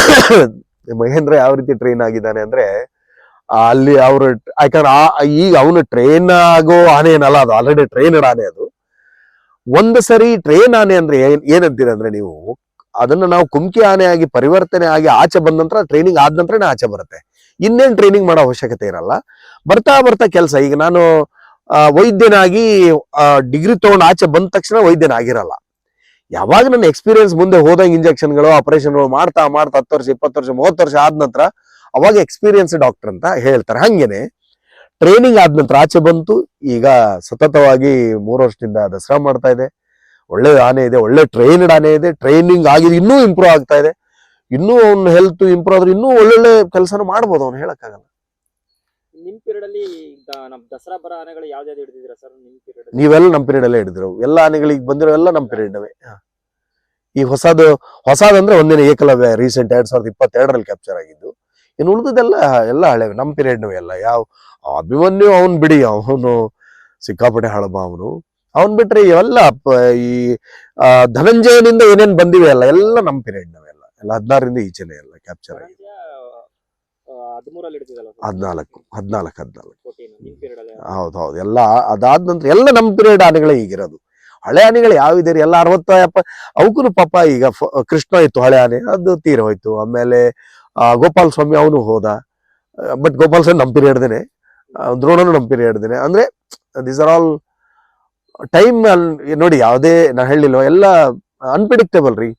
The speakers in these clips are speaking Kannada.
ಮಹೇಂದ್ರ ಯಾವ ರೀತಿ ಟ್ರೈನ್ ಆಗಿದ್ದಾನೆ ಅಂದ್ರೆ ಅಲ್ಲಿ ಅವರು ಯಾಕಂದ್ರೆ ಈಗ ಅವನು ಟ್ರೈನ್ ಆಗೋ ಆನೆ ಏನಲ್ಲ, ಅದು ಆಲ್ರೆಡಿ ಟ್ರೈನರ್ ಆನೆ ಅದು. ಒಂದು ಸರಿ ಟ್ರೈನ್ ಆನೆ ಅಂದ್ರೆ ಏನ್, ಏನಂತೀರ ಅಂದ್ರೆ ನೀವು, ಅದನ್ನ ನಾವು ಕುಮ್ಕಿ ಆನೆ ಆಗಿ ಪರಿವರ್ತನೆ ಆಗಿ ಆಚೆ ಬಂದ ನಂತರ ಟ್ರೈನಿಂಗ್ ಆದ ನಂತರನೇ ಆಚೆ ಬರುತ್ತೆ. ಇನ್ನೇನ್ ಟ್ರೈನಿಂಗ್ ಮಾಡೋ ಅವಶ್ಯಕತೆ ಇರಲ್ಲ. ಬರ್ತಾ ಬರ್ತಾ ಕೆಲಸ, ಈಗ ನಾನು ವೈದ್ಯನಾಗಿ ಡಿಗ್ರಿ ತಗೊಂಡು ಆಚೆ ಬಂದ ತಕ್ಷಣ ವೈದ್ಯನಾಗಿರಲ್ಲ. ಯಾವಾಗ ನನ್ನ ಎಕ್ಸ್ಪೀರಿಯನ್ಸ್ ಮುಂದೆ ಹೋದಂಗೆ ಇಂಜೆಕ್ಷನ್ಗಳು ಆಪರೇಷನ್ಗಳು ಮಾಡ್ತಾ ಮಾಡ್ತಾ ಹತ್ತು ವರ್ಷ ಇಪ್ಪತ್ತು ವರ್ಷ ಮೂವತ್ತು ವರ್ಷ ಆದ ನಂತರ ಅವಾಗ ಎಕ್ಸ್ಪೀರಿಯನ್ಸ್ ಡಾಕ್ಟರ್ ಅಂತ ಹೇಳ್ತಾರೆ. ಹಂಗೇನೆ ಟ್ರೈನಿಂಗ್ ಆದ ನಂತರ ಆಚೆ ಬಂತು. ಈಗ ಸತತವಾಗಿ ಮೂರು ವರ್ಷದಿಂದ ದಸರಾ ಮಾಡ್ತಾ ಇದೆ. ಒಳ್ಳೆ ಆನೆ ಇದೆ ಒಳ್ಳೆ ಟ್ರೈನ್ಡ್ ಆನೆ ಇದೆ. ಟ್ರೈನಿಂಗ್ ಆಗಿದೆ ಇನ್ನೂ ಇಂಪ್ರೂವ್ ಆಗ್ತಾ ಇದೆ. ಇನ್ನೂ ಅವ್ನ ಹೆಲ್ತ್ ಇಂಪ್ರೂವ್ ಆದ್ರೆ ಇನ್ನೂ ಒಳ್ಳೊಳ್ಳೆ ಕೆಲಸನ ಮಾಡ್ಬೋದು ಅವ್ನು ಹೇಳಕ್ಕಾಗಲ್ಲ. ನಿಮ್ ಪೀರಿಯಡ್ ಅಲ್ಲಿ ನಮ್ ದಸರಾ ಬರ ಆನೆಗಳು ಹಿಡಿದಿದ್ದೀರಾ ಸರ್? ನಿಮ್ ಪೀರಿಯಡ್ ಅಲ್ಲಿ? ನೀವೆಲ್ಲ ನಮ್ಮ ಪೀರಿಯಡ್ ಅಲ್ಲೇ ಹಿಡಿದ್ರು ಎಲ್ಲ ಆನೆಗಳಿಗೆ ಬಂದಿರೋ ಎಲ್ಲ ನಮ್ಮ ಪೀರಿಯಡ್ನವೇ ಈಗ ಹೊಸದು ಹೊಸದಂದ್ರೆ ಒಂದಿನ ಏಕಲವ್ಯ ರೀಸೆಂಟ್ ಎರಡ್ ಸಾವಿರದ ಇಪ್ಪತ್ತೆರಡರಲ್ಲಿ ಕ್ಯಾಪ್ಚರ್ ಆಗಿದ್ದು. ಇನ್ನು ಉಳಿದದೆಲ್ಲ ಎಲ್ಲ ಹಳೆ ನಮ್ಮ ಪೀರಿಯಡ್ನವೇ ಎಲ್ಲ. ಯಾವ ಅಭಿಮನ್ಯು ಅವನು ಬಿಡಿ ಅವನು ಸಿಕ್ಕಾಪಟ್ಟೆ ಹಳಬ ಅವನು ಅವನ್ ಬಿಟ್ರೆ ಇವೆಲ್ಲ ಈ ಧನಂಜಯನಿಂದ ಏನೇನ್ ಬಂದಿವೆ ಅಲ್ಲ ಎಲ್ಲ ನಮ್ಮ ಪೀರಿಯಡ್ನವೇ ಎಲ್ಲ. ಎಲ್ಲ ಹದಿನಾರರಿಂದ ಈಚೆನೆ ಎಲ್ಲ ಕ್ಯಾಪ್ಚರ್ ಆಗಿದೆ ಹದಿನಾಲ್ಕು ಹದಿನಾಲ್ಕು ಹದಿನಾಲ್ಕು. ಹೌದು ಹೌದು. ಎಲ್ಲ ಅದಾದ ನಂತರ ಎಲ್ಲ ನಮ್ಮ ಪೀರಿಯಡ್ ಆನೆಗಳೇ ಈಗಿರೋದು. ಹಳೆ ಆನೆಗಳು ಯಾವಿದೆ ರೀ ಎಲ್ಲ ಅರವತ್ತ ಎಪ್ಪ ಅವಕ್ಕೂ ಪಾಪ ಈಗ ಕೃಷ್ಣ ಇತ್ತು ಹಳೆ ಆನೆ ಅದು ತೀರ ಹೋಯ್ತು. ಆಮೇಲೆ ಗೋಪಾಲ ಸ್ವಾಮಿ ಅವನು ಹೋದ. ಬಟ್ ಗೋಪಾಲ ಸ್ವಾಮಿ ನಮ್ಮ ಹೇಳ್ದೇನೆ ದ್ರೋಣನು ನಮ್ಮ ಹೇಳ್ದೇನೆ ಅಂದ್ರೆ ದೀಸ್ ಆರ್ ಆಲ್ ಟೈಮ್ ನೋಡಿ ಯಾವುದೇ ನಾ ಹೇಳಿಲ್ವ ಎಲ್ಲ ಅನ್ಪ್ರಿಡಿಕ್ಟೇಬಲ್ ರೀ.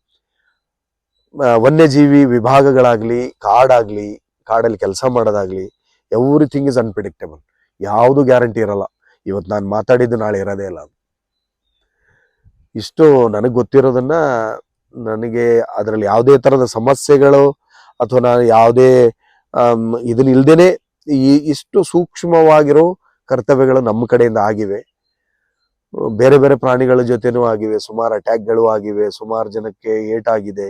ವನ್ಯಜೀವಿ ವಿಭಾಗಗಳಾಗ್ಲಿ, ಕಾಡಾಗ್ಲಿ, ಕಾಡಲ್ಲಿ ಕೆಲಸ ಮಾಡೋದಾಗ್ಲಿ ಎವ್ರಿಥಿಂಗ್ ಇಸ್ ಅನ್ಪ್ರಿಡಿಕ್ಟೇಬಲ್ ಯಾವುದು ಗ್ಯಾರಂಟಿ ಇರಲ್ಲ. ಇವತ್ತು ನಾನು ಮಾತಾಡಿದ್ದು ನಾಳೆ ಇರೋದೇ ಇಲ್ಲ ಇಷ್ಟು ನನಗೆ ಗೊತ್ತಿರೋದನ್ನ ನನಗೆ ಅದರಲ್ಲಿ ಯಾವುದೇ ಥರದ ಸಮಸ್ಯೆಗಳು ಅಥವಾ ನಾನು ಯಾವುದೇ ಇದನ್ನ ಇಲ್ದೇನೆ ಈ ಇಷ್ಟು ಸೂಕ್ಷ್ಮವಾಗಿರೋ ಕರ್ತವ್ಯಗಳು ನಮ್ಮ ಕಡೆಯಿಂದ ಆಗಿವೆ. ಬೇರೆ ಬೇರೆ ಪ್ರಾಣಿಗಳ ಜೊತೆನೂ ಆಗಿವೆ, ಸುಮಾರು ಅಟ್ಯಾಕ್ಗಳು ಆಗಿವೆ, ಸುಮಾರು ಜನಕ್ಕೆ ಏಟಾಗಿದೆ.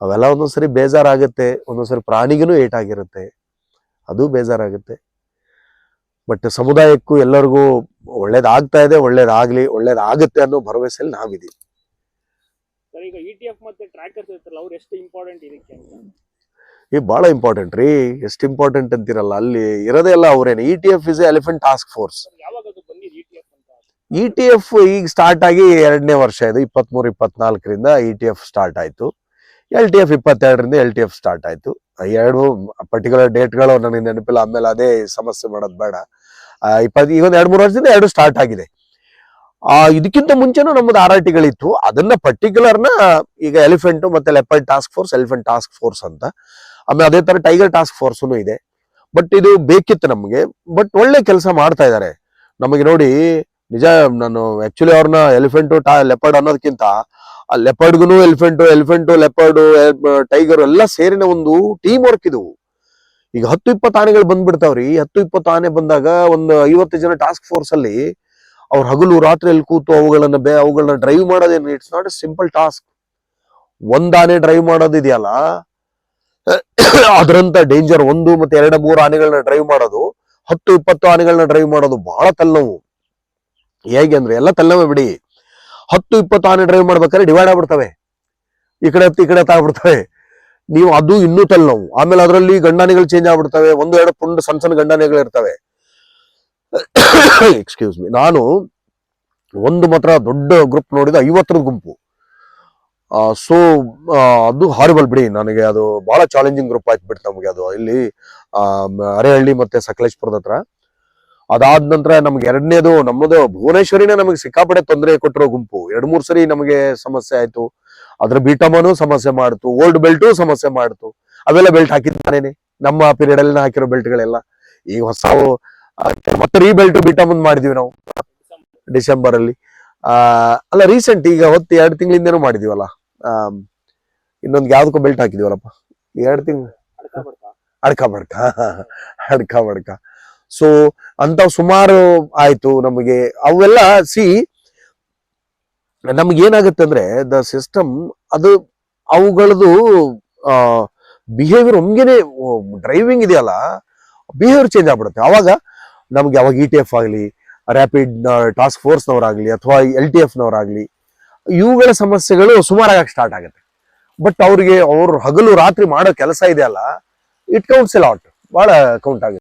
ಅವೆಲ್ಲ ಒಂದೊಂದ್ಸರಿ ಬೇಜಾರಾಗುತ್ತೆ, ಒಂದೊಂದ್ಸರಿ ಪ್ರಾಣಿಗೂ ಏಟಾಗಿರುತ್ತೆ. ಅದು ಬೇಜಾರಾಗುತ್ತೆ. ಬಟ್ ಸಮುದಾಯಕ್ಕೂ ಎಲ್ಲರಿಗೂ ಒಳ್ಳೇದಾಗ್ತಾ ಇದೆ ಒಳ್ಳೇದಾಗ್ಲಿ ಒಳ್ಳೇದಾಗುತ್ತೆ ಅನ್ನೋ ಭರವಸೆಯಲ್ಲಿ ನಾವಿದ್ದೀವಿ ಸರ್ ಈಗ ಇ ಟಿ ಎಫ್ ಮತ್ತೆ ಟ್ರ್ಯಾಕರ್ಸ್ ಇರ್ತಾರಲ್ಲ ಅವ್ರು ಎಷ್ಟು ಇಂಪಾರ್ಟೆಂಟ್ ಇದಕ್ಕೆ ಅಂತ? ಈ ಬಹಳ ಇಂಪಾರ್ಟೆಂಟ್ ರೀ ಎಷ್ಟು ಇಂಪಾರ್ಟೆಂಟ್ ಅಂತಿರಲ್ಲ ಅಲ್ಲಿ ಇರೋದೇ ಅಲ್ಲ ಅವ್ರೇನು E T F is elephant task force ಯಾವಾಗ ಅದು ಬಂದಿದ್ದು ಇ ಟಿ ಎಫ್ ಅಂತ? ಇ ಟಿ ಎಫ್ ಈಗ ಸ್ಟಾರ್ಟ್ ಆಗಿ ಎರಡನೇ ವರ್ಷ ಇದು ಇಪ್ಪತ್ಮೂರು ಇಪ್ಪತ್ನಾಲ್ಕರಿಂದ ಇ ಟಿ ಎಫ್ ಸ್ಟಾರ್ಟ್ ಆಯ್ತು. ಎಲ್ ಟಿ ಎಫ್ ಇಪ್ಪತ್ತೆರಡರಿಂದ ಎಲ್ ಟಿ ಎಫ್ ಸ್ಟಾರ್ಟ್ ಆಯ್ತು. ಎರಡು ಪರ್ಟಿಕ್ಯುಲರ್ ಡೇಟ್ಗಳು ನನಗೆ ನೆನಪಿಲ್ಲ ಆಮೇಲೆ ಅದೇ ಸಮಸ್ಯೆ ಮಾಡೋದು ಬೇಡ. ಆ, ಇಪ್ಪತ್ ಈಗ ಒಂದು ಎರಡು ಮೂರು ವರ್ಷದಿಂದ ಎರಡು ಸ್ಟಾರ್ಟ್ ಆಗಿದೆ. ಆ ಇದಕ್ಕಿಂತ ಮುಂಚೆನೂ ನಮ್ಮದು ಆರ್ ಆರ್ ಟಿಗಳಿತ್ತು ಅದನ್ನ ಪರ್ಟಿಕ್ಯುಲರ್ನ ಈಗ ಎಲಿಫೆಂಟ್ ಮತ್ತೆ leopard task force elephant task force ಅಂತ. ಆಮೇಲೆ ಅದೇ ತರ ಟೈಗರ್ ಟಾಸ್ಕ್ ಫೋರ್ಸ್ನು ಇದೆ. ಬಟ್ ಇದು ಬೇಕಿತ್ತು ನಮಗೆ. ಬಟ್ ಒಳ್ಳೆ ಕೆಲಸ ಮಾಡ್ತಾ ಇದ್ದಾರೆ ನಮಗೆ ನೋಡಿ ನಿಜ ನಾನು ಆಕ್ಚುಲಿ ಅವ್ರನ್ನ ಎಲಿಫೆಂಟು ಟಾ ಲೆಪರ್ಡ್ ಅನ್ನೋದಕ್ಕಿಂತ ಆ ಲೆಪರ್ಡ್ಗೂ ಎಲಿಫೆಂಟು ಎಲಿಫೆಂಟು, ಲೆಪರ್ಡ್ ಟೈಗರ್ ಎಲ್ಲ ಸೇರಿನ ಒಂದು ಟೀಮ್ ವರ್ಕ್ ಇದು. ಈಗ ಹತ್ತು ಇಪ್ಪತ್ತು ಆನೆಗಳು ಬಂದ್ಬಿಡ್ತಾವ್ರಿ. ಹತ್ತು ಇಪ್ಪತ್ತು ಆನೆ ಬಂದಾಗ ಒಂದು ಐವತ್ತು ಜನ ಟಾಸ್ಕ್ ಫೋರ್ಸ್ ಅಲ್ಲಿ ಅವ್ರ ಹಗಲು ರಾತ್ರಿಯಲ್ಲಿ ಕೂತು ಅವುಗಳನ್ನ ಬೇ, ಅವುಗಳನ್ನ drive ಮಾಡೋದೇನು? It's not a simple task ಒಂದ್ ಆನೆ ಡ್ರೈವ್ ಮಾಡೋದಿದೆಯಲ್ಲ ಅದರಂತ ಡೇಂಜರ್ ಒಂದು ಮತ್ತೆ ಎರಡು ಮೂರು ಆನೆಗಳನ್ನ ಡ್ರೈವ್ ಮಾಡೋದು. ಹತ್ತು ಇಪ್ಪತ್ತು ಆನೆಗಳನ್ನ ಡ್ರೈವ್ ಮಾಡೋದು ಬಹಳ ತಲೆನೋವು. ಹೇಗೆ ಅಂದ್ರೆ ಎಲ್ಲ ತಲೆನೋವು ಬಿಡಿ. ಹತ್ತು, ಇಪ್ಪತ್ತು ಆನೆ ಡ್ರೈವ್ ಮಾಡ್ಬೇಕಾದ್ರೆ ಡಿವೈಡ್ ಆಗ್ಬಿಡ್ತವೆ. ಈ ಕಡೆ ಹತ್ತು, ಈ ಕಡೆ ತಾಗ್ಬಿಡ್ತವೆ ನೀವು ಅದು ಇನ್ನೂ ನಾವು. ಆಮೇಲೆ ಅದರಲ್ಲಿ ಗಂಡಾನೆಗಳು ಚೇಂಜ್ ಆಗ್ಬಿಡ್ತವೆ. ಒಂದು, ಎರಡು ಪುಂಡ್ ಸಣ್ಣ ಸಣ್ಣ ಗಂಡಾನೆಗಳು ಇರ್ತವೆ. ಎಕ್ಸ್ಕ್ಯೂಸ್ ಮಿ ನಾನು ಒಂದು ಮಾತ್ರ ದೊಡ್ಡ ಗ್ರೂಪ್ ನೋಡಿದ ಐವತ್ತರ ಗುಂಪು. ಸೊ ಅದು ಹಾರಿಬಲ್ ಬಿಡಿ. ನನಗೆ ಅದು ಬಹಳ ಚಾಲೆಂಜಿಂಗ್ ಗ್ರೂಪ್ ಆಯ್ತು ಬಿಡ್ತು ನಮಗೆ ಅದು. ಇಲ್ಲಿ ಅರೆಹಳ್ಳಿ ಮತ್ತೆ ಸಕಲೇಶ್ಪುರದ ಹತ್ರ. ಅದಾದ ನಂತರ ನಮ್ಗೆ ಎರಡನೇದು ನಮ್ಮದು ಭುವನೇಶ್ವರಿನೇ ನಮಗೆ ಸಿಕ್ಕಾಪಟ್ಟೆ ತೊಂದರೆ ಕೊಟ್ಟಿರೋ ಗುಂಪು. ಎರಡ್ ಮೂರ್ ಸರಿ ನಮಗೆ ಸಮಸ್ಯೆ ಆಯ್ತು. ಅದ್ರ ಬೀಟಮನು ಸಮಸ್ಯೆ ಮಾಡ್ತು. ಓಲ್ಡ್ ಬೆಲ್ಟು ಸಮಸ್ಯೆ ಮಾಡ್ತು. ಅವೆಲ್ಲ ಬೆಲ್ಟ್ ಹಾಕಿದ್ದಾನೇನೆ. ನಮ್ಮ ಪೀರಿಯಡ್ ಅಲ್ಲಿ ಹಾಕಿರೋ ಬೆಲ್ಟ್ಗಳೆಲ್ಲ. ಈಗ ಹೊಸ ಮತ್ತೆ ರೀ ಬೆಲ್ಟ್ ಬೀಟಮನ್ ಮಾಡಿದೀವಿ ನಾವು. ಡಿಸೆಂಬರ್ ಅಲ್ಲಿ. ಆ ಅಲ್ಲ ರೀಸೆಂಟ್ ಈಗ ಹೊತ್ತು ಎರಡು ತಿಂಗಳಿಂದನೂ ಮಾಡಿದೀವಲ್ಲ. ಆ ಇನ್ನೊಂದು ಯಾವ್ದಕ್ಕೂ ಬೆಲ್ಟ್ ಹಾಕಿದೀವಲ್ಲಪ್ಪ? ಎರಡು ತಿಂಗಳು. ಅಡ್ಕ ಬಡ್ಕ ಅಡ್ಕ ಬಡ್ಕ ಅಡ್ಕ ಬಡ್ಕ ಸೊ ಅಂತ ಸುಮಾರು ಆಯ್ತು ನಮಗೆ. ಅವೆಲ್ಲ ಸಿ, ನಮ್ಗೆ ಏನಾಗುತ್ತೆ ಅಂದ್ರೆ ದ ಸಿಸ್ಟಮ್ ಅದು ಅವುಗಳದು ಬಿಹೇವಿಯರ್ ಒಮ್ಗೆನೆ ಡ್ರೈವಿಂಗ್ ಇದೆಯಲ್ಲ ಬಿಹೇವಿಯರ್ ಚೇಂಜ್ ಆಗ್ಬಿಡುತ್ತೆ. ಅವಾಗ ನಮ್ಗೆ ಅವಾಗ ಇ ಟಿ ಎಫ್ ಆಗಲಿ ರ್ಯಾಪಿಡ್ ಟಾಸ್ಕ್ ಫೋರ್ಸ್ನವರಾಗಲಿ ಅಥವಾ ಎಲ್ ಟಿ ಎಫ್ನವರಾಗಲಿ ಇವುಗಳ ಸಮಸ್ಯೆಗಳು ಸುಮಾರಾಗಕ್ಕೆ ಸ್ಟಾರ್ಟ್ ಆಗುತ್ತೆ. ಬಟ್ ಅವ್ರಿಗೆ ಅವ್ರ ಹಗಲು ರಾತ್ರಿ ಮಾಡೋ ಕೆಲಸ ಇದೆಯಲ್ಲ ಇಟ್ ಕೌಂಟ್ಸ್ ಲಾಟ್ ಭಾಳ ಕೌಂಟ್ ಆಗುತ್ತೆ.